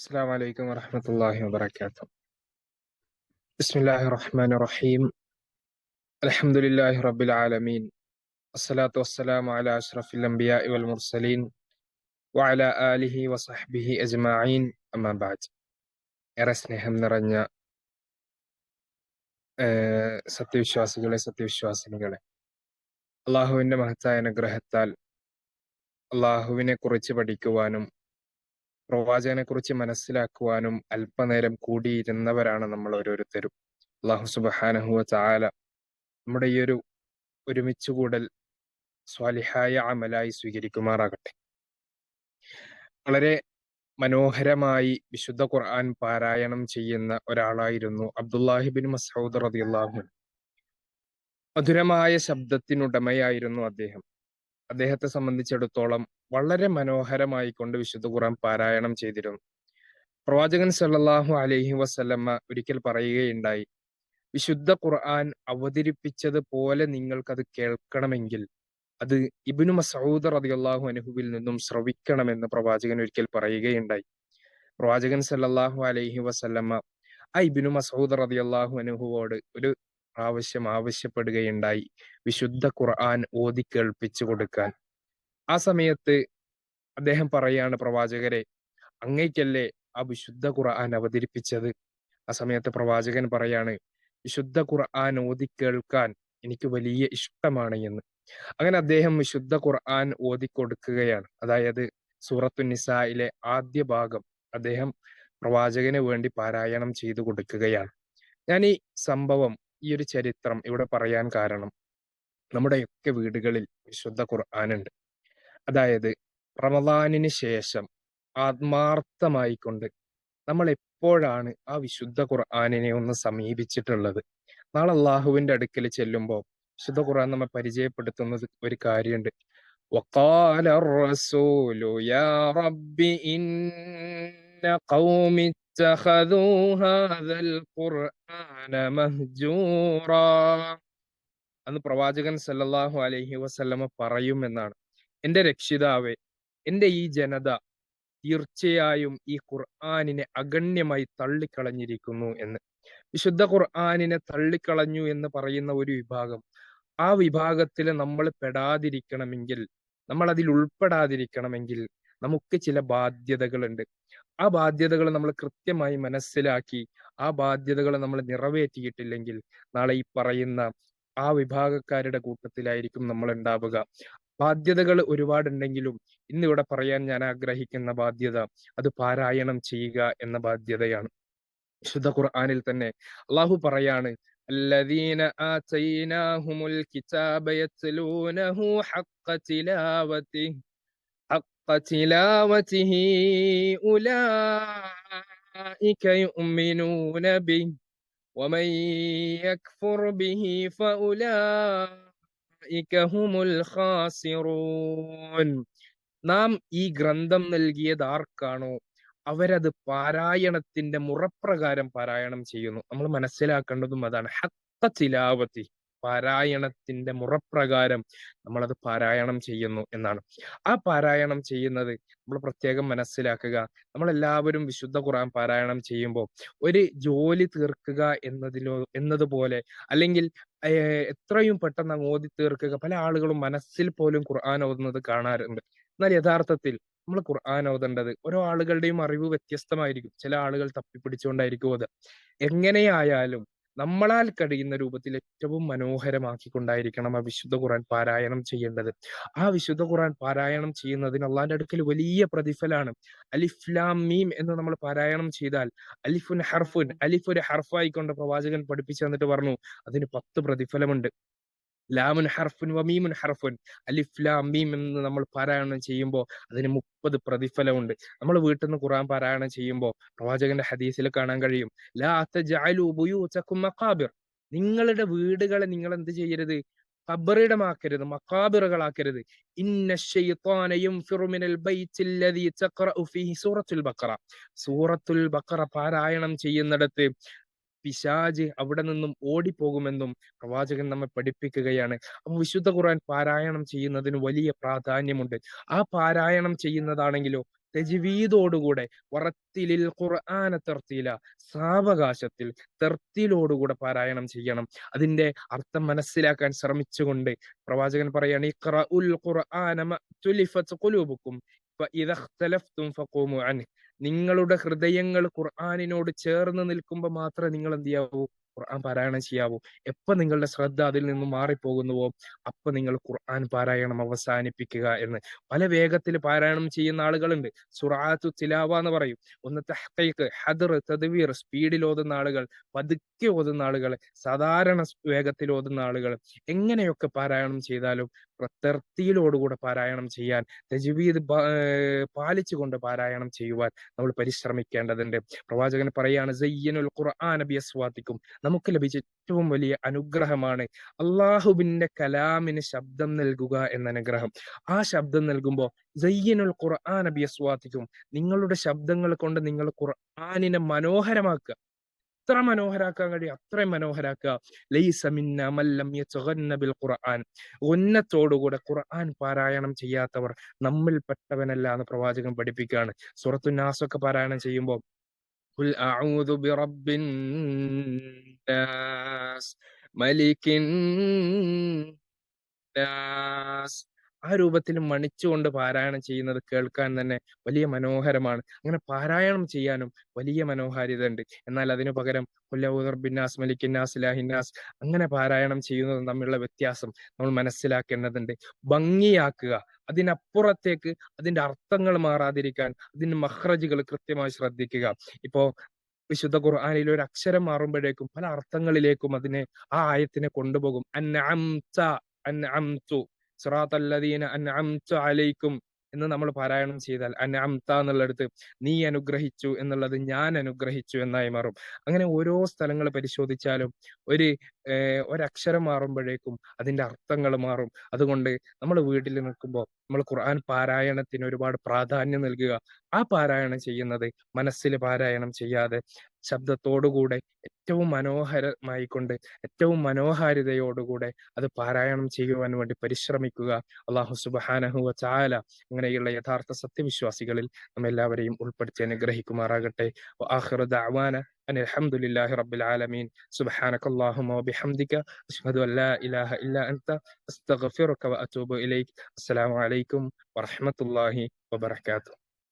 السلام عليكم ورحمة الله وبركاته بسم الله الرحمن الرحيم الحمد لله رب العالمين الصلاة والسلام على أشرف الأنبياء والمرسلين وعلى آله وصحبه أجمعين أما بعد ഏറെ സ്നേഹം നിറഞ്ഞ ഏഹ്, സത്യവിശ്വാസികളെ സത്യവിശ്വാസിനികളെ അള്ളാഹുവിന്റെ മഹത്തായ അനുഗ്രഹത്താൽ അള്ളാഹുവിനെ കുറിച്ച് പഠിക്കുവാനും പ്രവാചകനെ കുറിച്ച് മനസ്സിലാക്കുവാനും അല്പനേരം കൂടിയിരുന്നവരാണ് നമ്മൾ ഓരോരുത്തരും അള്ളാഹു സുബഹാനഹുവ ചാല നമ്മുടെ ഈ ഒരു ഒരുമിച്ച് കൂടൽ സ്വാലിഹായ അമലായി സ്വീകരിക്കുമാറാകട്ടെ. വളരെ മനോഹരമായി വിശുദ്ധ ഖുർആൻ പാരായണം ചെയ്യുന്ന ഒരാളായിരുന്നു അബ്ദുല്ലാഹിബിൻ മസൗദ് അൻഹു. മധുരമായ ശബ്ദത്തിനുടമയായിരുന്നു അദ്ദേഹം. അദ്ദേഹത്തെ സംബന്ധിച്ചിടത്തോളം വളരെ മനോഹരമായി കൊണ്ട് വിശുദ്ധ ഖുറാൻ പാരായണം ചെയ്തിരുന്നു. പ്രവാചകൻ സല്ലാഹു അലഹി വസല്ലമ്മ ഒരിക്കൽ പറയുകയുണ്ടായി വിശുദ്ധ ഖുർആൻ അവതരിപ്പിച്ചത് പോലെ നിങ്ങൾക്കത് കേൾക്കണമെങ്കിൽ അത് ഇബ്നു മസൂദ് റളിയല്ലാഹു അൻഹുവിൽ നിന്നും ശ്രവിക്കണമെന്ന് പ്രവാചകൻ ഒരിക്കൽ പറയുകയുണ്ടായി. പ്രവാചകൻ സല്ലാഹു അലഹി വസല്ലമ്മ ആ ഇബിനു മസൂദ് റളിയല്ലാഹു അനുഹുവോട് ഒരു പ്രാവശ്യം ആവശ്യപ്പെടുകയുണ്ടായി. വിശുദ്ധ ഖുർആൻ ഓതി കേൾപ്പിച്ചു കൊടുക്കാൻ. ആ സമയത്ത് അദ്ദേഹം പറയാണ് പ്രവാചകരെ അങ്ങേക്കല്ലേ ആ വിശുദ്ധ ഖുർആൻ അവതരിപ്പിച്ചത്? ആ സമയത്ത് പ്രവാചകൻ പറയാണ് വിശുദ്ധ ഖുർആൻ ഓതി കേൾക്കാൻ എനിക്ക് വലിയ ഇഷ്ടമാണ് എന്ന്. അങ്ങനെ അദ്ദേഹം വിശുദ്ധ ഖുർആൻ ഓതി കൊടുക്കുകയാണ്. അതായത് സൂറത്തു നിസായിലെ ആദ്യ ഭാഗം അദ്ദേഹം പ്രവാചകന് വേണ്ടി പാരായണം ചെയ്തു കൊടുക്കുകയാണ്. ഞാൻ ഈ സംഭവം ഈ ഒരു ചരിത്രം ഇവിടെ പറയാൻ കാരണം നമ്മുടെയൊക്കെ വീടുകളിൽ വിശുദ്ധ ഖുർആനുണ്ട് അതായത് റമദാനിന് ശേഷം ആത്മാർത്ഥമായി കൊണ്ട് നമ്മൾ എപ്പോഴാണ് ആ വിശുദ്ധ ഖുർആനിനെ ഒന്ന് സമീപിച്ചിട്ടുള്ളത് നാളെ അള്ളാഹുവിന്റെ അടുക്കൽ ചെല്ലുമ്പോൾ വിശുദ്ധ ഖുർആൻ നമ്മെ പരിചയപ്പെടുത്തുന്നത് ഒരു കാര്യമുണ്ട് وقال الرسول يا رب إن قوم اتخذوا هذا القرآن مهجورا അന്ന് പ്രവാചകൻ സല്ലല്ലാഹു അലൈഹി വസല്ലമ പറയുമെന്നാണ് എന്റെ രക്ഷിതാവേ എന്റെ ഈ ജനത തീർച്ചയായും ഈ ഖുർആനിനെ അഗണ്യമായി തള്ളിക്കളഞ്ഞിരിക്കുന്നു എന്ന് വിശുദ്ധ ഖുർആനിനെ തള്ളിക്കളഞ്ഞു എന്ന് പറയുന്ന ഒരു വിഭാഗം ആ വിഭാഗത്തിൽ നമ്മൾ പെടാതിരിക്കണമെങ്കിൽ നമ്മൾ അതിൽ ഉൾപ്പെടാതിരിക്കണമെങ്കിൽ നമുക്ക് ചില ബാധ്യതകളുണ്ട് ആ ബാധ്യതകൾ നമ്മൾ കൃത്യമായി മനസ്സിലാക്കി ആ ബാധ്യതകൾ നമ്മൾ നിറവേറ്റിയിട്ടില്ലെങ്കിൽ നാളെ ഈ പറയുന്ന ആ വിഭാഗക്കാരുടെ കൂട്ടത്തിലായിരിക്കും നമ്മൾ ഉണ്ടാവുക ബാധ്യതകൾ ഒരുപാടുണ്ടെങ്കിലും ഇന്നിവിടെ പറയാൻ ഞാൻ ആഗ്രഹിക്കുന്ന ബാധ്യത അത് പാരായണം ചെയ്യുക എന്ന ബാധ്യതയാണ് വിശുദ്ധ ഖുർആനിൽ തന്നെ അള്ളാഹു പറയാണ് الذين آتيناهم الكتاب يتلونه حق تلاوته حق تلاوته أولئك يؤمنون به ومن يكفر به فأولئك هم الخاسرون നാം ഈ ഗ്രന്ഥം നൽകിയത് ആർക്കാണോ അവരത് പാരായണത്തിന്റെ മുറപ്രകാരം പാരായണം ചെയ്യുന്നു നമ്മൾ മനസ്സിലാക്കേണ്ടതും അതാണ് ഹത്ത ചിലാവത്തി പാരായണത്തിന്റെ മുറപ്രകാരം നമ്മളത് പാരായണം ചെയ്യുന്നു എന്നാണ്. ആ പാരായണം ചെയ്യുന്നത് നമ്മൾ പ്രത്യേകം മനസ്സിലാക്കുക. നമ്മളെല്ലാവരും വിശുദ്ധ ഖുറാൻ പാരായണം ചെയ്യുമ്പോൾ ഒരു ജോലി തീർക്കുക എന്നതിലോ എന്നതുപോലെ അല്ലെങ്കിൽ എത്രയും പെട്ടെന്ന് അങ്ങ് ഓതി തീർക്കുക. പല ആളുകളും മനസ്സിൽ പോലും ഖുർആൻ ഓതുന്നത് കാണാറുണ്ട്. എന്നാൽ യഥാർത്ഥത്തിൽ നമ്മൾ ഖുർആൻ ഓതേണ്ടത് ഓരോ ആളുകളുടെയും അറിവ് വ്യത്യസ്തമായിരിക്കും. ചില ആളുകൾ തപ്പിപ്പിടിച്ചുകൊണ്ടായിരിക്കും അത് എങ്ങനെയായാലും നമ്മളാൽ കഴിയുന്ന രൂപത്തിൽ ഏറ്റവും മനോഹരമാക്കിക്കൊണ്ടായിരിക്കണം ആ വിശുദ്ധ ഖുറാൻ പാരായണം ചെയ്യേണ്ടത്. ആ വിശുദ്ധ ഖുറാൻ പാരായണം ചെയ്യുന്നതിന് അള്ളാന്റെ അടുക്കൽ വലിയ പ്രതിഫലാണ്. അലിഫ് ലാം മീം എന്ന് നമ്മൾ പാരായണം ചെയ്താൽ അലിഫുൻ ഹർഫുൻ അലിഫ് ഒരു ഹർഫായിക്കൊണ്ട് പ്രവാചകൻ പഠിപ്പിച്ചു തന്നിട്ട് പറഞ്ഞു അതിന് പത്ത് പ്രതിഫലമുണ്ട്. ലാമുൻ ഹർഫുൻ വമീമുൻ ഹർഫുൻ. അലിഫ് ലാം മീം എന്ന് നമ്മൾ പാരായണം ചെയ്യുമ്പോൾ അതിന് മുപ്പത് പ്രതിഫലമുണ്ട്. നമ്മൾ വീട്ടിൽ നിന്ന് ഖുറാൻ പാരായണം ചെയ്യുമ്പോൾ പ്രവാചകന്റെ ഹദീസിൽ കാണാൻ കഴിയും. ലാ മഖാബിർ. നിങ്ങളുടെ വീടുകളെ നിങ്ങൾ എന്ത് ചെയ്യരുത് ഖബറിടമാക്കരുത് മക്കാബിറുകളാക്കരുത് സൂറത്തുൽ ബഖറ പാരായണം ചെയ്യുന്നിടത്ത് പിശാജ് അവിടെ നിന്നും ഓടിപ്പോകുമെന്നും പ്രവാചകൻ നമ്മെ പഠിപ്പിക്കുകയാണ്. അപ്പൊ വിശുദ്ധ ഖുർആൻ പാരായണം ചെയ്യുന്നതിന് വലിയ പ്രാധാന്യമുണ്ട്. ആ പാരായണം ചെയ്യുന്നതാണെങ്കിലോ തെജിവീതോടുകൂടെ വറത്തിലിൽ ഖുർആന തെർത്തില സാവകാശത്തിൽ തെർത്തിലോടുകൂടെ പാരായണം ചെയ്യണം. അതിന്റെ അർത്ഥം മനസ്സിലാക്കാൻ ശ്രമിച്ചുകൊണ്ട് പ്രവാചകൻ പറയാണ് ഈ ഖുർആന മഅ്തുലിഫത് ഖുലൂബുക്കും നിങ്ങളുടെ ഹൃദയങ്ങൾ ഖുർആാനിനോട് ചേർന്ന് നിൽക്കുമ്പോൾ മാത്രമേ നിങ്ങൾ എന്ത് ചെയ്യാവൂ? ഖുർആൻ പാരായണം ചെയ്യാവൂ. എപ്പോൾ നിങ്ങളുടെ ശ്രദ്ധ അതിൽ നിന്നും മാറിപ്പോകുന്നുവോ അപ്പൊ നിങ്ങൾ ഖുർആൻ പാരായണം അവസാനിപ്പിക്കുക എന്ന്. പല വേഗത്തിൽ പാരായണം ചെയ്യുന്ന ആളുകളുണ്ട്. സുറാത്തു തിലാവ എന്ന് പറയും. ഒന്ന് തഹ്ഖീഖ് ഹദർ തദ്വീർ സ്പീഡിൽ ഓതുന്ന ആളുകൾ പതുക്കെ ഓതുന്ന ആളുകൾ സാധാരണ വേഗത്തിൽ ഓതുന്ന ആളുകൾ. എങ്ങനെയൊക്കെ പാരായണം ചെയ്താലും തെർത്തിയിലോടുകൂടെ പാരായണം ചെയ്യാൻ തജ്വീദ് പാലിച്ചുകൊണ്ട് പാരായണം ചെയ്യുവാൻ നമ്മൾ പരിശ്രമിക്കേണ്ടതുണ്ട്. പ്രവാചകൻ പറയാണ് സയ്യനുൽ ഖുർആൻ നബി അസ്വാദിക്കും. നമുക്ക് ലഭിച്ച ഏറ്റവും വലിയ അനുഗ്രഹമാണ് അള്ളാഹുബിന്റെ കലാമിന് ശബ്ദം നൽകുക എന്ന അനുഗ്രഹം ആ ശബ്ദം നൽകുമ്പോൾ സയ്യനുൽ ഖുർആൻ നബി അസ്വാദിക്കും. നിങ്ങളുടെ ശബ്ദങ്ങൾ കൊണ്ട് നിങ്ങൾ ഖുർആാനിനെ മനോഹരമാക്കുക. എത്ര മനോഹരാക്കാൻ കഴിയും അത്രയും മനോഹരാക്കുക. ലൈസ മിന്ന മല്ലം യതഗന്ന ബിൽ ഖുർആൻ. ഉന്നത്തോടുകൂടെ ഖുർആൻ പാരായണം ചെയ്യാത്തവർ നമ്മിൽപ്പെട്ടവനല്ല എന്ന് പ്രവാചകൻ പഠിപ്പിക്കുകയാണ്. സുറത്തു നാസൊക്കെ പാരായണം ചെയ്യുമ്പോൾ قل ആ രൂപത്തിൽ മണിച്ചുകൊണ്ട് പാരായണം ചെയ്യുന്നത് കേൾക്കാൻ തന്നെ വലിയ മനോഹരമാണ്. അങ്ങനെ പാരായണം ചെയ്യാനും വലിയ മനോഹാരിത ഉണ്ട്. എന്നാൽ അതിനു പകരം ബിന്നാസ് മലിക്കിന്നാസ് ലാഹിന്നാസ് അങ്ങനെ പാരായണം ചെയ്യുന്നത് തമ്മിലുള്ള വ്യത്യാസം നമ്മൾ മനസ്സിലാക്കേണ്ടതുണ്ട്. ഭംഗിയാക്കുക അതിനപ്പുറത്തേക്ക് അതിന്റെ അർത്ഥങ്ങൾ മാറാതിരിക്കാൻ അതിന്റെ മഹ്റജുകൾ കൃത്യമായി ശ്രദ്ധിക്കുക. ഇപ്പോ വിശുദ്ധ ഖുർആാനിൽ ഒരു അക്ഷരം മാറുമ്പോഴേക്കും പല അർത്ഥങ്ങളിലേക്കും അതിനെ ആ ആയത്തിനെ കൊണ്ടുപോകും. അൻ അംസ അൻ അംസു അൻഅംത അലൈക്കും എന്ന് നമ്മൾ പാരായണം ചെയ്താൽ അൻഅംത എന്നുള്ളടത്ത് നീ അനുഗ്രഹിച്ചു എന്നുള്ളത് ഞാൻ അനുഗ്രഹിച്ചു എന്നായി മാറും. അങ്ങനെ ഓരോ സ്ഥലങ്ങൾ പരിശോധിച്ചാലും ഒരു ഒരക്ഷരം മാറുമ്പോഴേക്കും അതിന്റെ അർത്ഥങ്ങൾ മാറും. അതുകൊണ്ട് നമ്മൾ വീട്ടിൽ നിൽക്കുമ്പോൾ നമ്മൾ ഖുർആൻ പാരായണത്തിന് ഒരുപാട് പ്രാധാന്യം നൽകുക. ആ പാരായണം ചെയ്യുന്നത് മനസ്സിൽ പാരായണം ചെയ്യാതെ ശബ്ദത്തോടുകൂടെ ഏറ്റവും മനോഹരമായിക്കൊണ്ട് ഏറ്റവും മനോഹാരിതയോടുകൂടെ അത് പാരായണം ചെയ്യുവാൻ വേണ്ടി പരിശ്രമിക്കുക അള്ളാഹു സുബഹാനഹു ചാല അങ്ങനെയുള്ള യഥാർത്ഥ സത്യവിശ്വാസികളിൽ നമ്മെല്ലാവരെയും ഉൾപ്പെടുത്തി അനുഗ്രഹിക്കുമാറാകട്ടെ ആഖിറ ദഅവാന أن الحمد لله رب العالمين سبحانك اللهم وبحمدك أشهد أن لا إله إلا أنت أستغفرك وأتوب إليك السلام عليكم ورحمة الله وبركاته